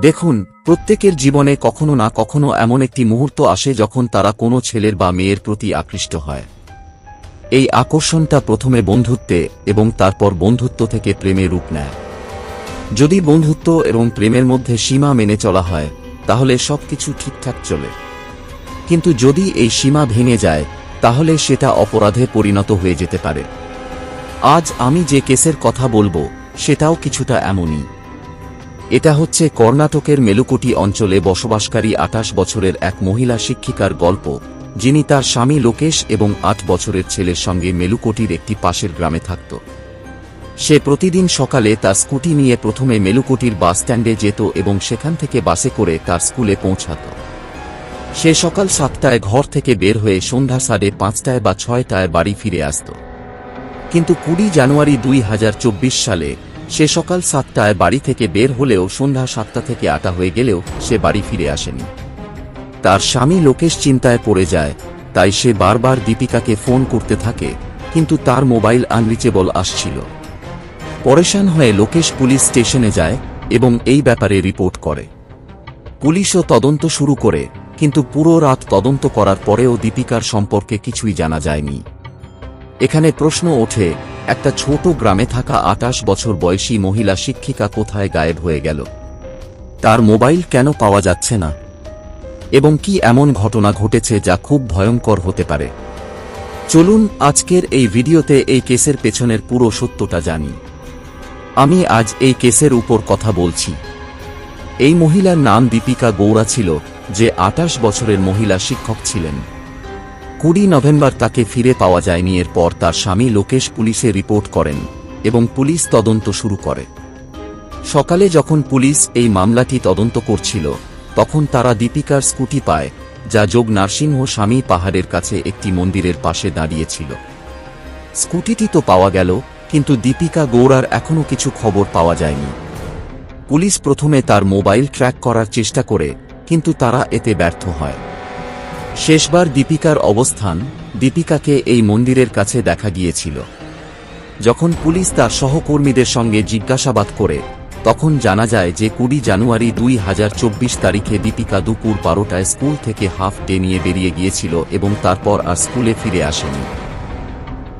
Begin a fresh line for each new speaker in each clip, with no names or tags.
দেখুন, প্রত্যেকের জীবনে কখনো না কখনো এমন একটি মুহূর্ত আসে যখন তারা কোনো ছেলের বা মেয়ের প্রতি আকৃষ্ট হয়। এই আকর্ষণটা প্রথমে বন্ধুত্বে এবং তারপর বন্ধুত্ব থেকে প্রেমে রূপ নেয়। যদি বন্ধুত্ব এবং প্রেমের মধ্যে সীমা মেনে চলা হয়, তাহলে সবকিছু ঠিকঠাক চলে। কিন্তু যদি এই সীমা ভেঙে যায়, তাহলে সেটা অপরাধে পরিণত হয়ে যেতে পারে। আজ আমি যে কেসের কথা বলব, সেটাও কিছুটা এমনই। এটা হচ্ছে কর্ণাটকের মেলুকুটি অঞ্চলে বসবাসকারী আঠাশ বছরের এক মহিলা শিক্ষিকার গল্প, যিনি তার স্বামী লোকেশ এবং আট বছরের ছেলের সঙ্গে মেলুকোটির একটি পাশের গ্রামে থাকত। সে প্রতিদিন সকালে তার স্কুটি নিয়ে প্রথমে মেলুকোটির বাস স্ট্যান্ডে যেত এবং সেখান থেকে বাসে করে তার স্কুলে পৌঁছাত। সে সকাল সাতটায় ঘর থেকে বের হয়ে সন্ধ্যা সাড়ে পাঁচটায় বা ছয়টায় বাড়ি ফিরে আসত। কিন্তু কুড়ি জানুয়ারি দুই হাজার চব্বিশ সালে সে সকাল সাতটায় বাড়ি থেকে বের হলেও সন্ধ্যা সাতটা থেকে আটা হয়ে গেলেও সে বাড়ি ফিরে আসেনি। তার স্বামী লোকেশ চিন্তায় পড়ে যায়, তাই সে বারবার দীপিকাকে ফোন করতে থাকে, কিন্তু তার মোবাইল আনরিচেবল আসছিল। পরেশান হয়ে লোকেশ পুলিশ স্টেশনে যায় এবং এই ব্যাপারে রিপোর্ট করে। পুলিশও তদন্ত শুরু করে, কিন্তু পুরো রাত তদন্ত করার পরেও দীপিকার সম্পর্কে কিছুই জানা যায়নি। এখানে প্রশ্ন ওঠে একটা ছোট গ্রামে থাকা আটাশ বছর বয়সী মহিলা শিক্ষিকা কোথায় গায়েব হয়ে গেল? তার মোবাইল কেন পাওয়া যাচ্ছে না? এবং কি এমন ঘটনা ঘটেছে যা খুব ভয়ঙ্কর হতে পারে? চলুন আজকের এই ভিডিওতে এই কেসের পেছনের পুরো সত্যটা জানি। আমি আজ এই কেসের উপর কথা বলছি। এই মহিলার নাম দীপিকা গৌড়া ছিল, যে আটাশ বছরের মহিলা শিক্ষক ছিলেন। কুড়ি নভেম্বর তাকে ফিরে পাওয়া যায়নি, এরপর তার স্বামী লোকেশ পুলিশে রিপোর্ট করেন এবং পুলিশ তদন্ত শুরু করে। সকালে যখন পুলিশ এই মামলাটি তদন্ত করছিল, তখন তারা দীপিকার স্কুটি পায়, যা যোগ নারসিংহ স্বামী পাহাড়ের কাছে একটি মন্দিরের পাশে দাঁড়িয়েছিল। স্কুটিটি তো পাওয়া গেল, কিন্তু দীপিকা গৌড়ার এখনও কিছু খবর পাওয়া যায়নি। পুলিশ প্রথমে তার মোবাইল ট্র্যাক করার চেষ্টা করে, কিন্তু তারা এতে ব্যর্থ হয়। শেষবার দীপিকার অবস্থান দীপিকাকে এই মন্দিরের কাছে দেখা গিয়েছিল। যখন পুলিশ তার সহকর্মীদের সঙ্গে জিজ্ঞাসাবাদ করে, তখন জানা যায় যে কুড়ি জানুয়ারি দুই হাজার চব্বিশ তারিখে দীপিকা দুপুর বারোটায় স্কুল থেকে হাফ ডে নিয়ে বেরিয়ে গিয়েছিল এবং তারপর আর স্কুলে ফিরে আসেনি।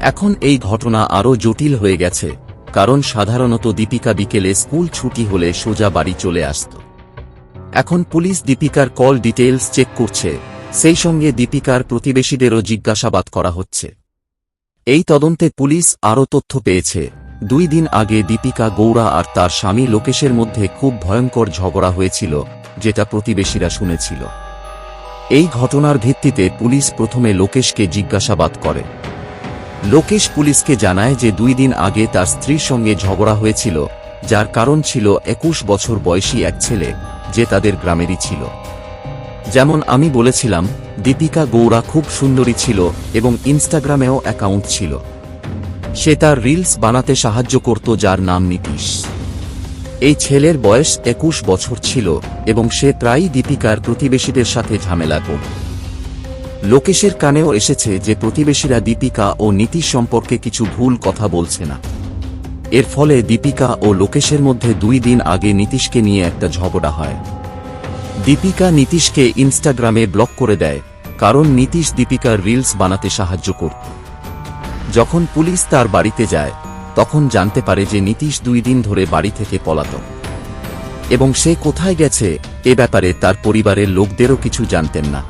এখন এই ঘটনা আরও জটিল হয়ে গেছে, কারণ সাধারণত দীপিকা বিকেলে স্কুল ছুটি হলে সোজা বাড়ি চলে আসত। এখন পুলিশ দীপিকার কল ডিটেলস চেক করছে সেই সঙ্গে দীপিকার প্রতিবেশীদেরও জিজ্ঞাসাবাদ করা হচ্ছে। এই তদন্তে পুলিশ আরও তথ্য পেয়েছে। দুই দিন আগে দীপিকা গৌড়া আর তার স্বামী লোকেশের মধ্যে খুব ভয়ঙ্কর ঝগড়া হয়েছিল, যেটা প্রতিবেশীরা শুনেছিল। এই ঘটনার ভিত্তিতে পুলিশ প্রথমে লোকেশকে জিজ্ঞাসাবাদ করে। লোকেশ পুলিশকে জানায় যে দুই দিন আগে তার স্ত্রীর সঙ্গে ঝগড়া হয়েছিল, যার কারণ ছিল একুশ বছর বয়সী এক ছেলে, যে তাদের গ্রামেরই ছিল। যেমন আমি বলেছিলাম, দীপিকা গৌড়া খুব সুন্দরী ছিল এবং ইনস্টাগ্রামেও অ্যাকাউন্ট ছিল। সে তার রিলস বানাতে সাহায্য করত যার নাম নীতিশ। এই ছেলের বয়স একুশ বছর ছিল এবং সে প্রায়ই দীপিকার প্রতিবেশীদের সাথে ঝামেলা করত। লোকেশের কানেও এসেছে যে প্রতিবেশীরা দীপিকা ও নীতিশ সম্পর্কে কিছু ভুল কথা বলছে না। এর ফলে দীপিকা ও লোকেশের মধ্যে দুই দিন আগে নীতিশকে নিয়ে একটা ঝগড়া হয়। দীপিকা নীতিশকে ইনস্টাগ্রামে ব্লক করে দেয়, কারণ নীতিশ দীপিকার রিলস বানাতে সাহায্য করত। যখন পুলিশ তার বাড়িতে যায়, তখন জানতে পারে যে নীতিশ দুই দিন ধরে বাড়ি থেকে পলাতক। এবং সে কোথায় গেছে, এ ব্যাপারে তার পরিবারের লোকদেরও কিছু জানতেন না।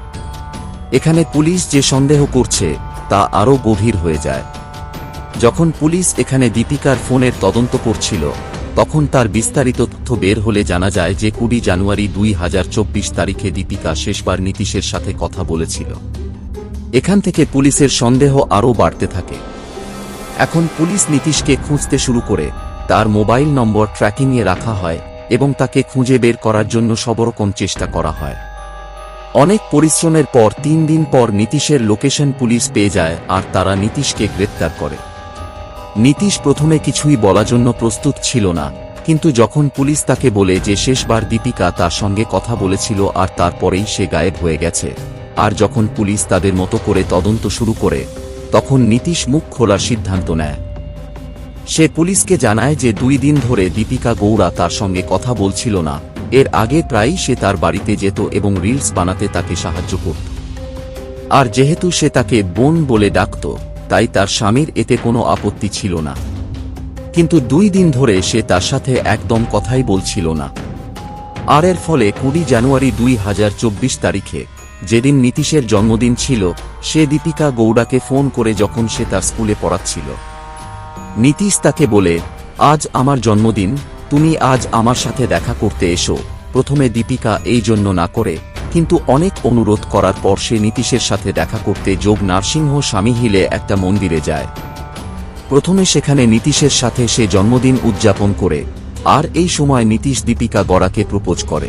এখানে পুলিশ যে সন্দেহ করছে, তা আরও গভীর হয়ে যায়। যখন পুলিশ এখানে দীপিকার ফোনের তদন্ত করছিল তখন তার বিস্তারিত তথ্য বের হলে জানা যায় যে কুড়ি জানুয়ারি দুই হাজার চব্বিশ তারিখে দীপিকা শেষবার নীতিশের সাথে কথা বলেছিল। এখান থেকে পুলিশের সন্দেহ আরও বাড়তে থাকে। এখন পুলিশ নীতিশকে খুঁজতে শুরু করে, তার মোবাইল নম্বর ট্র্যাকিংয়ে রাখা হয় এবং তাকে খুঁজে বের করার জন্য সবরকম চেষ্টা করা হয়। অনেক পরিশ্রমের পর তিন দিন পর নীতিশের লোকেশন পুলিশ পেয়ে যায় আর তারা নীতিশকে গ্রেপ্তার করে। নীতিশ প্রথমে কিছুই বলার জন্য প্রস্তুত ছিল না, কিন্তু যখন পুলিশ তাকে বলে যে শেষবার দীপিকা তার সঙ্গে কথা বলেছিল আর তারপরেই সে গায়েব হয়ে গেছে, আর যখন পুলিশ তাদের মতো করে তদন্ত শুরু করে, তখন নীতিশ মুখ খোলার সিদ্ধান্ত নেয়। সে পুলিশকে জানায় যে দুই দিন ধরে দীপিকা গৌড়া তার সঙ্গে কথা বলছিল না, এর আগে প্রায়ই সে তার বাড়িতে যেত এবং রিলস বানাতে তাকে সাহায্য করত। আর যেহেতু সে তাকে বোন বলে ডাকত তাই তার স্বামীর এতে কোনো আপত্তি ছিল না। কিন্তু দুই দিন ধরে সে তার সাথে একদম কথাই বলছিল না। আর এর ফলে কুড়ি জানুয়ারি দুই হাজার চব্বিশ তারিখে যেদিন নীতিশের জন্মদিন ছিল, সে দীপিকা গৌড়াকে ফোন করে যখন সে তার স্কুলে পড়াচ্ছিল। নীতিশ তাকে বলে, আজ আমার জন্মদিন, তুমি আজ আমার সাথে দেখা করতে এসো। প্রথমে দীপিকা এই জন্য না করে কিন্তু অনেক অনুরোধ করার পর সে নীতিশের সাথে দেখা করতে যোগ নারসিংহ স্বামী হিলে একটা মন্দিরে যায়। প্রথমে সেখানে নীতিশের সাথে সে জন্মদিন উদযাপন করে, আর এই সময় নীতিশ দীপিকা গড়াকে প্রপোজ করে।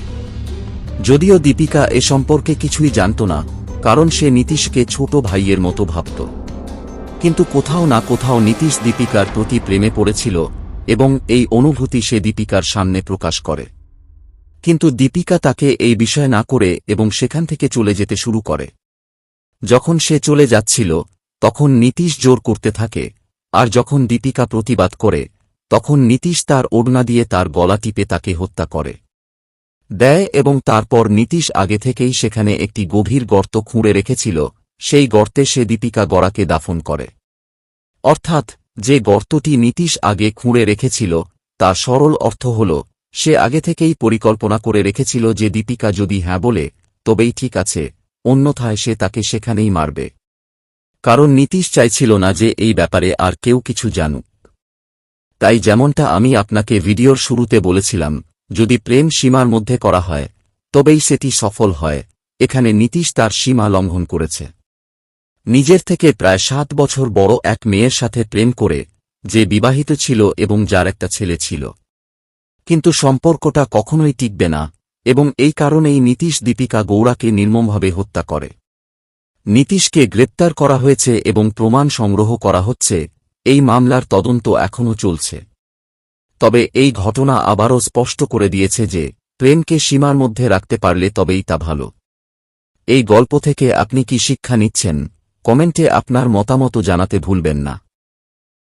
যদিও দীপিকা এ সম্পর্কে কিছুই জানত না, কারণ সে নীতিশকে ছোট ভাইয়ের মতো ভাবত। কিন্তু কোথাও না কোথাও নীতিশ দীপিকার প্রতি প্রেমে পড়েছিল, এবং এই অনুভূতি সে দীপিকার সামনে প্রকাশ করে। কিন্তু দীপিকা তাকে এই বিষয় না করে এবং সেখান থেকে চলে যেতে শুরু করে। যখন সে চলে যাচ্ছিল, তখন নীতিশ জোর করতে থাকে, আর যখন দীপিকা প্রতিবাদ করে, তখন নীতিশ তার ওড়না দিয়ে তার গলা টিপে তাকে হত্যা করে। দেয় এবং তারপর নীতিশ আগে থেকেই সেখানে একটি গভীর গর্ত খুঁড়ে রেখেছিল, সেই গর্তে সে দীপিকা গড়াকে দাফন করে। অর্থাৎ, যে গর্তটি নীতিশ আগে খুঁড়ে রেখেছিল, তার সরল অর্থ হল সে আগে থেকেই পরিকল্পনা করে রেখেছিল যে দীপিকা যদি হ্যাঁ বলে, তবেই ঠিক আছে, অন্যথায় সে তাকে সেখানেই মারবে। কারণ নীতিশ চাইছিল না যে এই ব্যাপারে আর কেউ কিছু জানুক। তাই যেমনটা আমি আপনাকে ভিডিওর শুরুতে বলেছিলাম, যদি প্রেম সীমার মধ্যে করা হয়, তবেই সেটি সফল হয়, এখানে নীতিশ তার সীমা লঙ্ঘন করেছে। নিজের থেকে প্রায় সাত বছর বড় এক মেয়ের সাথে প্রেম করে, যে বিবাহিত ছিল এবং যার একটা ছেলে ছিল। কিন্তু সম্পর্কটা কখনোই টিকবে না, এবং এই কারণেই নীতিশ দীপিকা গৌড়াকে নির্মমভাবে হত্যা করে। নীতিশকে গ্রেপ্তার করা হয়েছে এবং প্রমাণ সংগ্রহ করা হচ্ছে, এই মামলার তদন্ত এখনও চলছে। তবে এই ঘটনা আবারও স্পষ্ট করে দিয়েছে যে, প্রেমকে সীমার মধ্যে রাখতে পারলে তবেই তা ভালো। এই গল্প থেকে আপনি কি শিক্ষা নিচ্ছেন, কমেন্টে আপনার মতামত জানাতে ভুলবেন না।